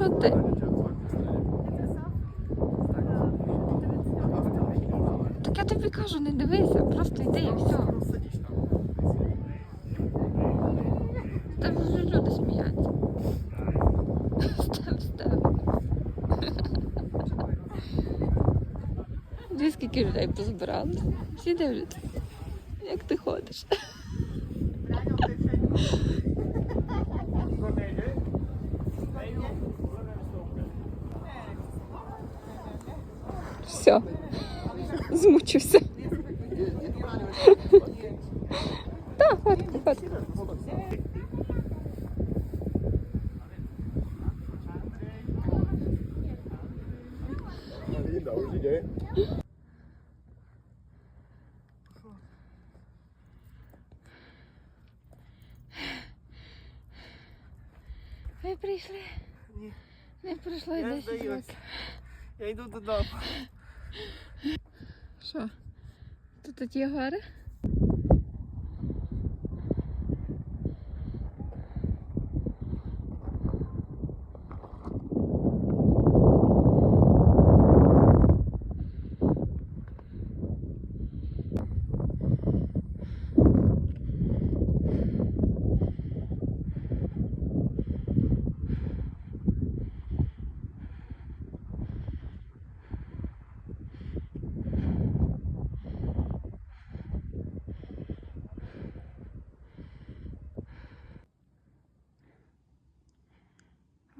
що ти? Так я тобі кажу, не дивися, просто йди і все. Там вже люди сміються. Став, став. Дві скільки людей позбирали. Всі дивляться. Все. Змучився. Так, фотка, фотка. Linda, hoje é. Ви прийшли? Ні. Не пройшло Я 10 здаюсь. років. Я йду додому. Що? Тут є гори?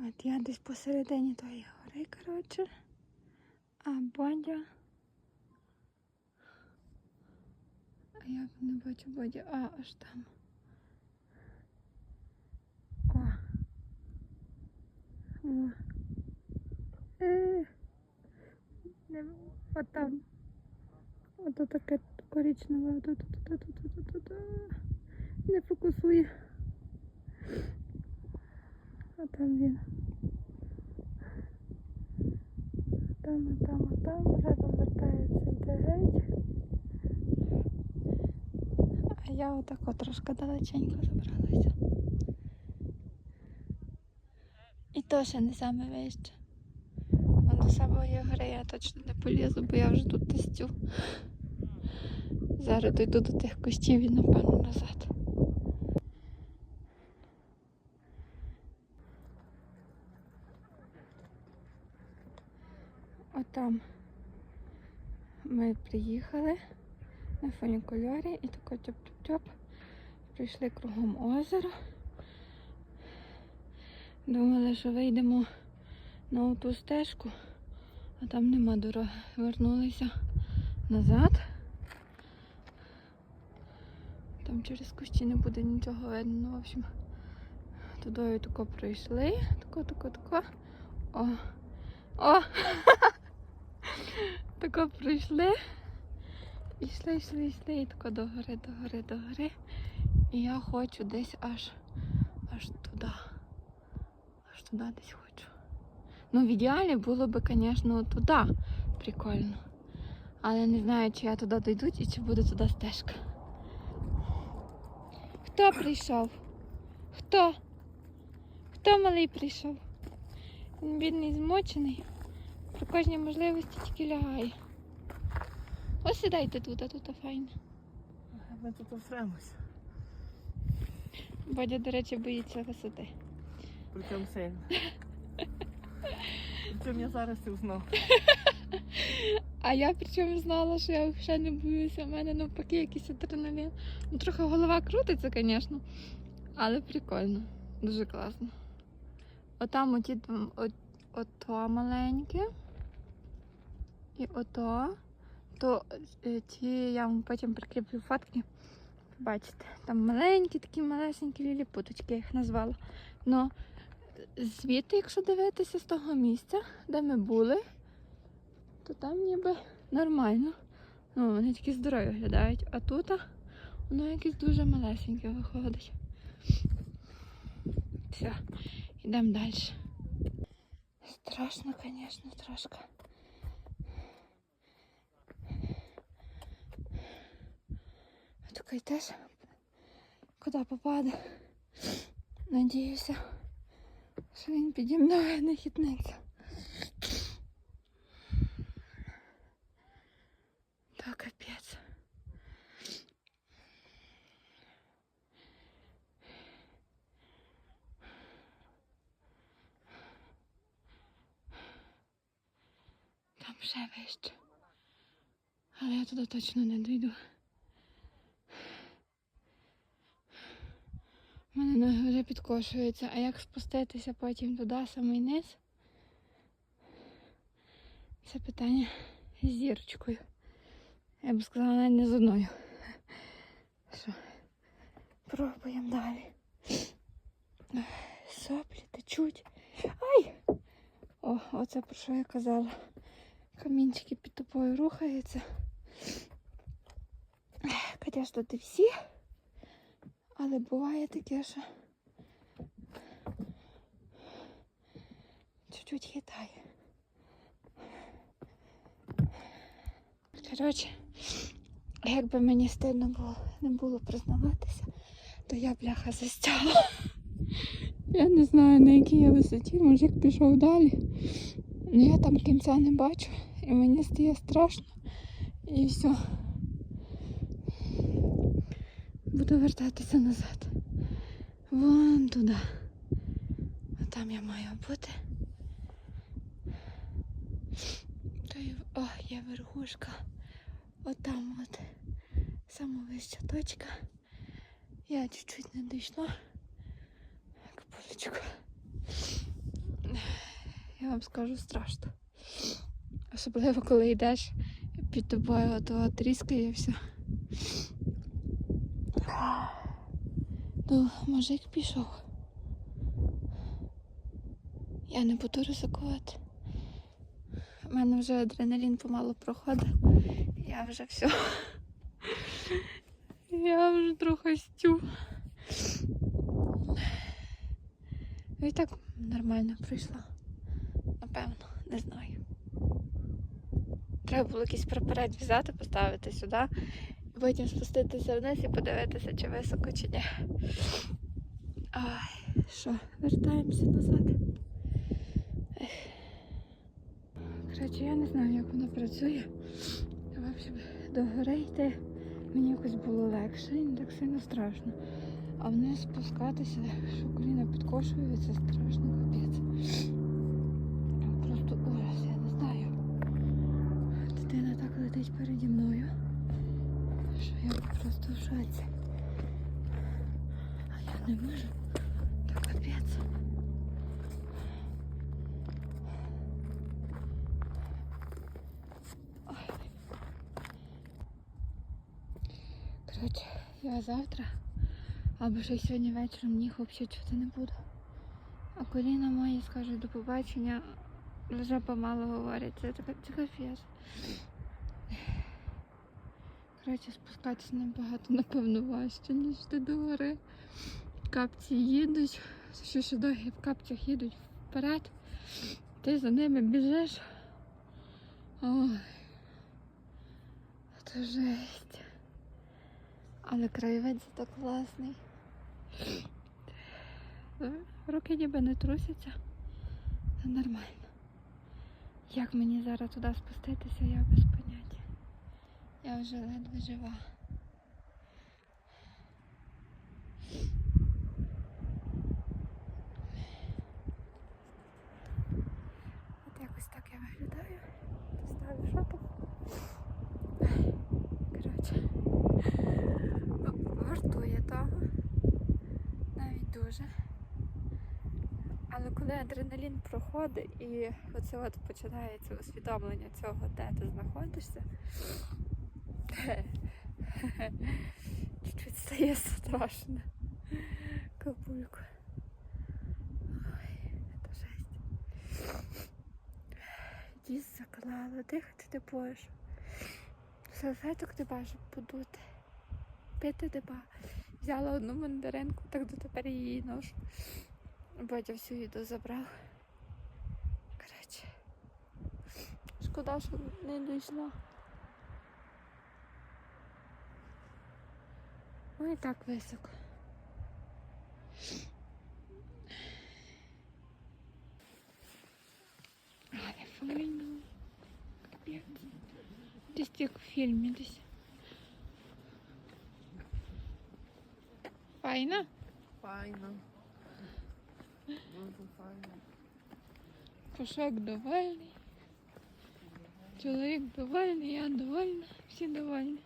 От я десь посередині тої гори, коротше. А Бодя. А я не бачу Бодя. А, аж там. О. О. Е. Не, от там. Ото таке коричневе. Ото, ото, ото, ото, ото. Не фокусує. А там він. Там, а там, а там вже розвертається йде геть. А я отако трошки далеченько забралася. І то ще не саме вище. До самої гори я точно не полізу, бо я вже тут тестю. Зараз дойду до тих кущів і напевно назад. Отам ми приїхали на фунікульорі і тако тьоп-тьоп-тьоп. Прийшли кругом озеро. Думали, що вийдемо на ту стежку, а там нема дороги. Вернулися назад. Там через кущі не буде нічого видно. Ну, в общем, туди тако пройшли. Тако, тако, тако. О! О! Тако прийшли. Йшли, йшли, йшли, і тако до гори, до гори, до гори. І я хочу десь аж аж туди. Аж туди десь хочу. Ну, в ідеалі було би, звісно, туди. Прикольно. Але не знаю, чи я туди дойду і чи буде туди стежка. Хто прийшов? Хто? Хто малий прийшов? Він бідний змочений. При кожній можливості тільки лягає. Ось сідайте тут, а тут файно. Ми тут осремося. Бодя, до речі, боїться висоти. Причому сильно. Причому я зараз це узнав. А я причому знала, що я взагалі не боюся. У мене навпаки якийсь адреналін. Ну, трохи голова крутиться, звісно. Але прикольно. Дуже класно. Отам оті дв- от, ото маленьке. І ото. То е, ті я вам потім прикріплю фотки. Бачите, там маленькі такі малесенькі ліліпуточки, я їх назвала. Ну, звідти, якщо дивитися з того місця, де ми були, то там ніби нормально. Ну, вони такі здорові виглядають. А тут воно якесь дуже малесеньке виходить. Все, йдемо далі. Страшно, звісно, трошки. Такий теж куди попаде. Надіюся, що він піді мною не хитнеться. Та капець. Там ще вище. Але я туди точно не дійду. У мене ноги вже підкошуються, а як спуститися потім туди, самий низ? Це питання з зірочкою. Я б сказала, навіть не з одною. Що? Пробуємо далі. Соплі течуть. Ай! О, оце про що я казала. Камінчики під тобою рухаються. Звісно, ти всі. Але буває таке, що чуть-чуть хитає. Коротше, якби мені стидно було, не було признаватися, то я бляха застяла. Я не знаю на якій я висоті, мужик пішов далі. Ну я там кінця не бачу і мені стає страшно. І все. Буду вертатися назад. Вон туди. А там я маю бути. То є, о, є верхушка. Отам от. Сама вища точка. Я чуть-чуть не дійшла. Капулечку. Я вам скажу страшно. Особливо, коли йдеш під тобою ото тріскає все. Ну, мужик пішов. Я не буду ризикувати. У мене вже адреналін помалу проходить. Я вже все. Я вже трохи стю. І так нормально пройшла. Напевно, не знаю. Треба було якийсь препарат взяти, поставити сюди, потім спуститися вниз і подивитися, чи високо, чи ні. Ай, що, вертаємося назад. Коротше, я не знаю, як воно працює. Общем, до гори йти мені якось було легше і не так сильно страшно. А вниз спускатися, що коліна підкошуються, страшно капець. Просто ужас, я не знаю. Дитина так летить переді мною, що я просто. А я не можу. Так капець. Коротше, я завтра або ще сьогодні вечором ніг взагалі чути не буду. А коліна мої скажуть до побачення, вже помало говорять. Це, така- це капець. Коротше, спускатися набагато, напевно, важче, ніж ти до гори. Капці їдуть, що ще доги в капцях їдуть вперед. Ти за ними біжиш. Ой. Це жесть. Але краєвид зато класний. Руки ніби не трусяться. Нормально. Як мені зараз туди спуститися, я без поняття. Я вже ледве жива. От якось так я виглядаю. Ставлю шапку. Коротше. Вартує того. Навіть дуже. Але коли адреналін проходить і оце от починається усвідомлення цього, де ти знаходишся, чуть-чуть стає страшно. Капульку. Ой, це жесть. Діс заклала, дихати ти будеш. Салфеток ти бажав подути. Пити тебе. Взяла одну мандаринку, так до тепер її ношу. Батя всю їду забрав. Коротше. Шкода, що не дійшла. Ну і так високо. файно. Капець. Десь як в фільмі десь. Файна? Файно. Дуже файно. Пушок довольний. Чоловік довольний, я довольна, всі довольні.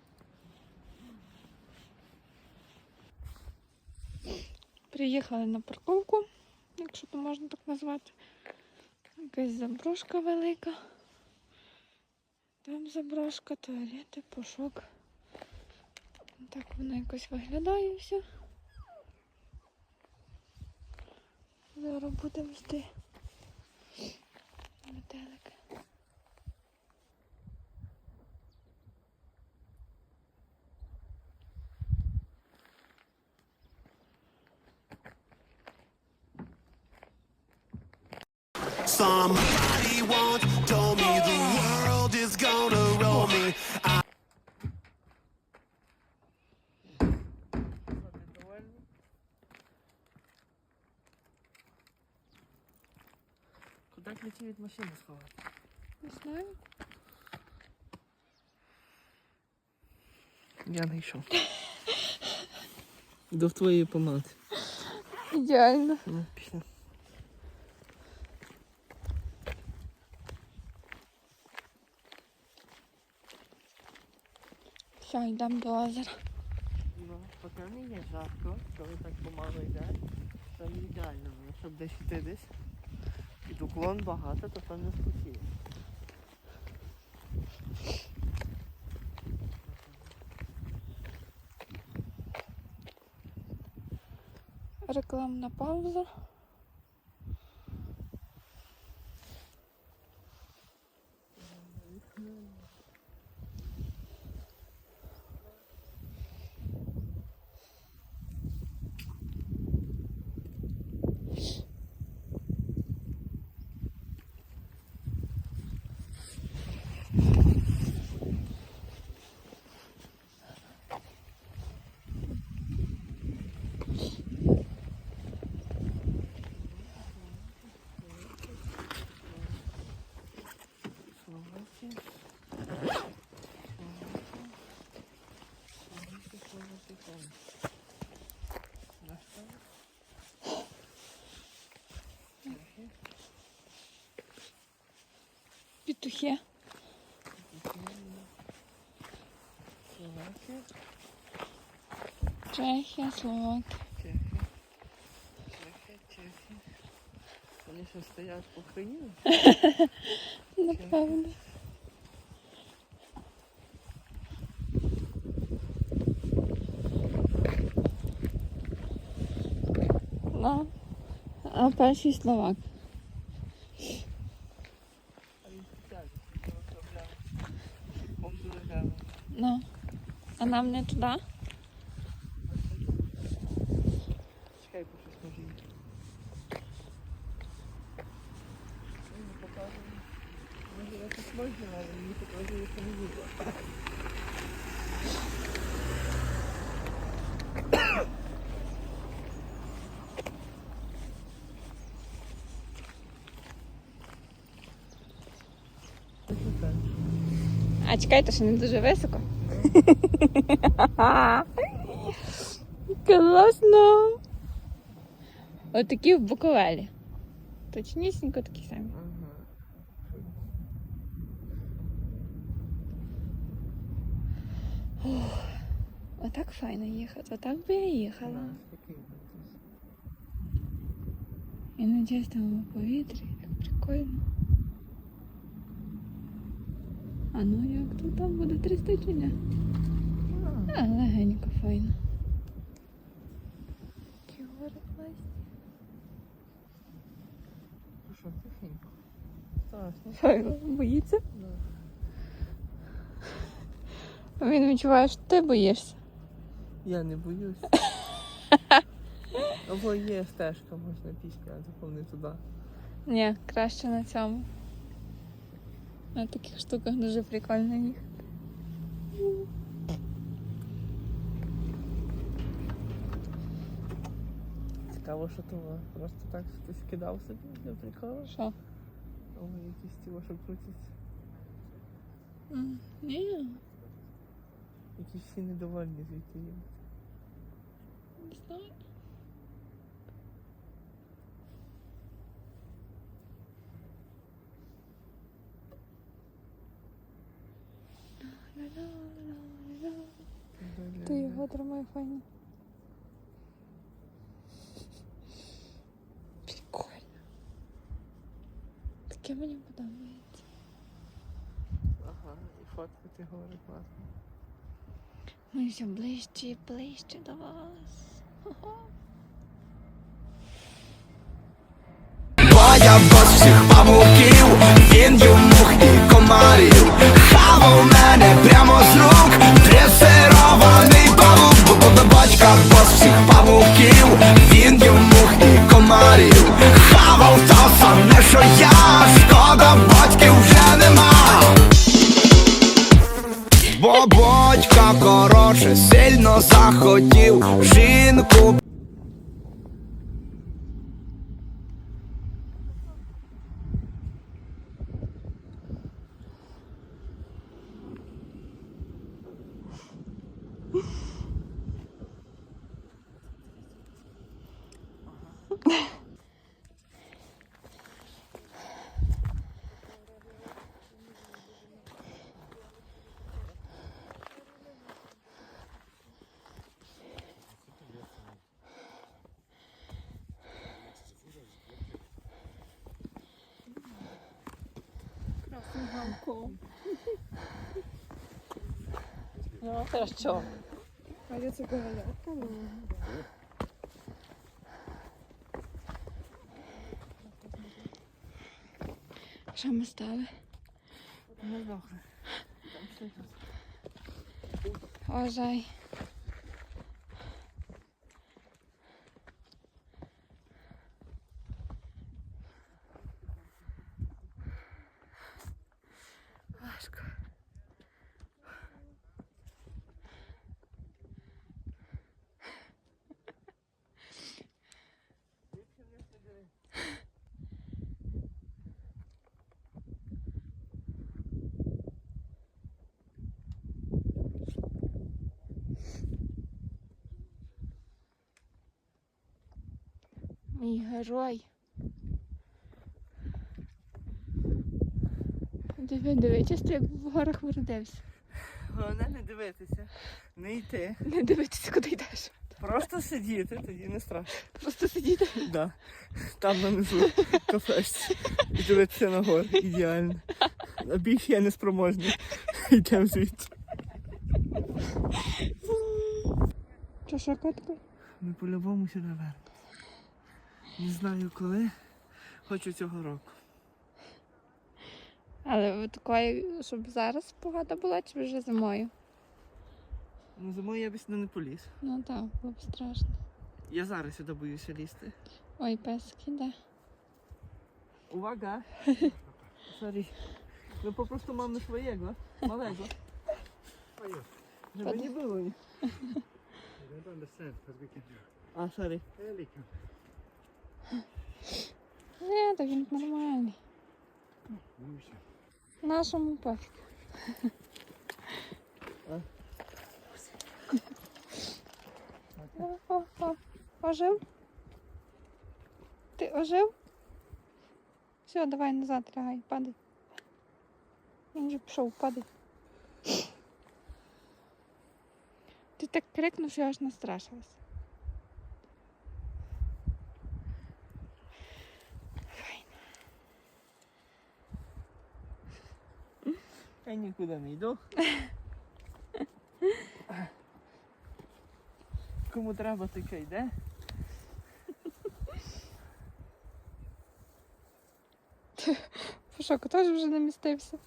Приїхали на парковку, якщо то можна так назвати. Якась заброшка велика. Там заброшка, туалети, пушок. Так воно якось виглядає все. Зараз будемо йти. Метелик. Somebody once told me the world is gonna roll me. Що, ти довольний? Куди ключі від машини сховати? Не знаю. Я не йшов. До твоєї помилки. Ідеально. Ну, Все, йдемо до озера. Ну, поки не є жарко, коли так помало йде, не ідеально. Щоб десь йти десь. І уклон багато, то там не спокійно. Рекламна пауза. Словаки. Словаки, Словаки, Словаки. На що? Чехи. Петухи. Словаки. Чехія, Словакія. Чехи. Чехи, Чехи. Вони що стоять по Україні? Напевно. Ну, а перший словак. А він спеціально, щоб розробляв. Он дуже гарно. Ну. А нам не туди? А чекайте, що не дуже високо. Класно! Отакі в Буковелі. Точнісінько такі самі. Ага. Отак файно їхати. Отак би я їхала. Да, спокійно. І на чистому повітрі, так прикольно. А ну як тут там буде 300 чи ні? А, легенько файно. Гори класні. ну що, тихенько. Страшно. Файно, боїться? Да. Він відчуває, що ти боїшся. Я не боюсь. Або є стежка, можна пішки, а заповни туди. Ні, краще на цьому. На таких штуках дуже прикольно їхати. Цікаво, що того. Просто так хтось кидав собі для приколу. Що? Ой, якісь ті ваші крутяться. М, Ні, Якісь всі недовольні звідти є. не знаю. Ти його тримай файно. Прикольно. Таке мені подобається. Ага, і фоткати гори класно. Ми все ближче і ближче до вас. Ха-ха. Боя всіх павуків, коротше сильно захотів жінку Ну, а що? А я це галявка. Що ми стали? Не Мій герой. Диви, диви, часто як в горах виродився. Головне не дивитися, не йти. Не дивитися, куди йдеш. Просто сидіти, тоді не страшно. Просто сидіти. Да. Там на низу кафешці. І дивитися на гори. Ідеально. А більше я не спроможний. Йдемо звідси. Що, котко? Ми по-любому сюди вернемося. Не знаю коли. Хочу цього року. Але ви такої, щоб зараз погода була, чи вже зимою? Ну зимою я б сюди не поліз. Ну так, було б страшно. Я зараз сюди боюся лізти. Ой, песик іде. Uwaga! Sorry. My po prostu mamy swojego, małego. Żeby nie było. I don't understand what we can do. A, sorry. Really can. Ні, так він нормальний. Move you. Нашому пофіг. А? О, о, о, ожив? Ти ожив? Все, давай назад лягай, падай. Він вже пішов, падай. Ти так крикнув, що я аж настрашилась. Я нікуди не йду. Кому треба, таке йде. Пушок теж вже намістився.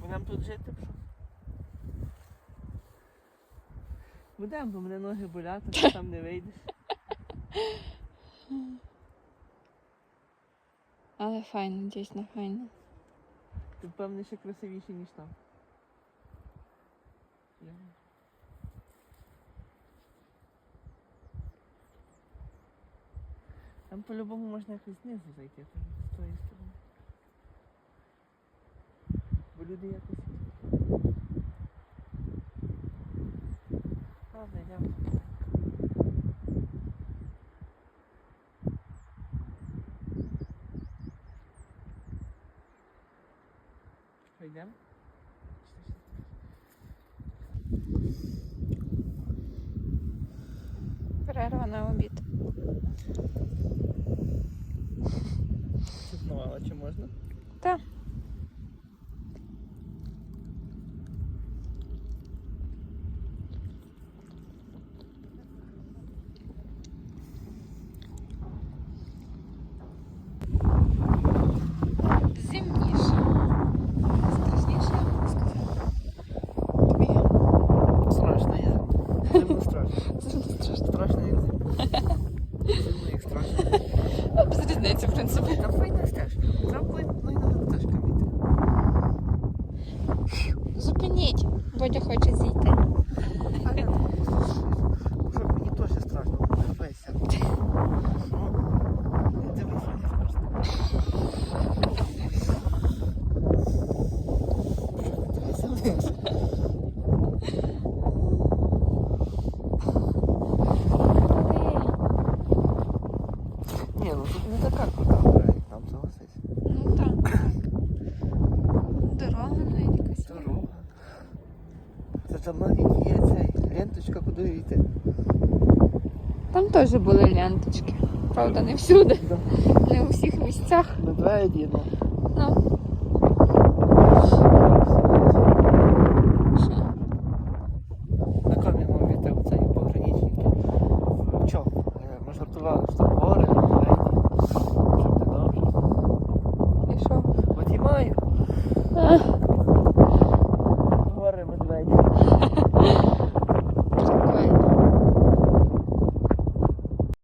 Будемо тут жити. що? Будемо, бо мене ноги болять, а там не вийдеш. файно, дійсно файно. Ти певне ще красивіший, ніж там. Я- Там по-любому можна якось знизу зайти, там, з тої сторони. Бо люди якось. Ладно, йдемо. Бодя хоче зійти. Уже мені теж страшно. Дивися. Ну, дивися, не страшно. Дивися вниз. Ні, ну тут не така крута гора, як там согласись. Ну так. так. Дорога навіть якась. є. Дорога. Це там навіть є цей ленточка, куди йти. Там теж були ленточки. Правда, не всюди, Да. не у всіх місцях. Медведі, ну. Ну,